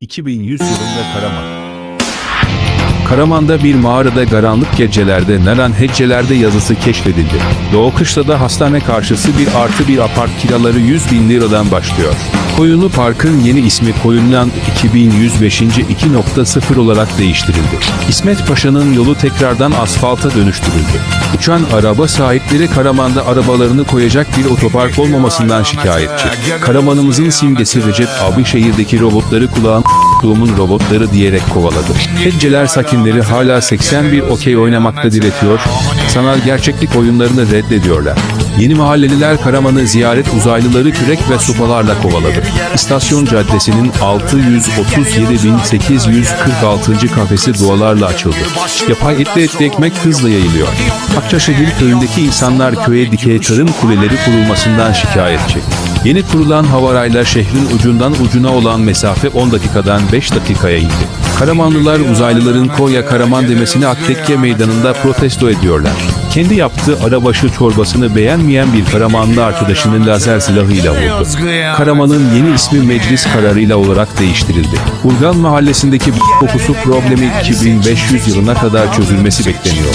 2100 yılında Karaman. Karaman'da bir mağarada karanlık gecelerde Naran heccelerde yazısı keşfedildi. Doğu Kışla'da hastane karşısı bir artı bir apart kiraları 100 bin liradan başlıyor. Koyunlu Park'ın yeni ismi Koyunland 2105. 2.0 olarak değiştirildi. İsmet Paşa'nın yolu tekrardan asfalta dönüştürüldü. Uçan araba sahipleri Karaman'da arabalarını koyacak bir otopark olmamasından şikayetçi. Karaman'ımızın simgesi Recep abi şehirdeki robotları kulağın kulumun robotları diyerek kovaladı. Hecceler sakinleri hala 81 okey oynamakta diretiyor, sanal gerçeklik oyunlarını reddediyorlar. Yeni mahalleliler Karaman'ı ziyaret uzaylıları kürek ve sopalarla kovaladı. İstasyon Caddesi'nin 637.846. kafesi dualarla açıldı. Yapay etli etli ekmek hızla yayılıyor. Akçaşehir köyündeki insanlar köye dikey tarım kuleleri kurulmasından şikayetçi. Yeni kurulan havarayla şehrin ucundan ucuna olan mesafe 10 dakikadan 5 dakikaya indi. Karamanlılar uzaylıların Konya Karaman demesini Aktekke meydanında protesto ediyorlar. Kendi yaptığı arabaşı çorbasını beğenmeyen bir Karamanlı arkadaşının lazer silahıyla vurdu. Karaman'ın yeni ismi meclis kararıyla olarak değiştirildi. Urgan mahallesindeki kokusu problemi 2500 yılına kadar çözülmesi bekleniyor.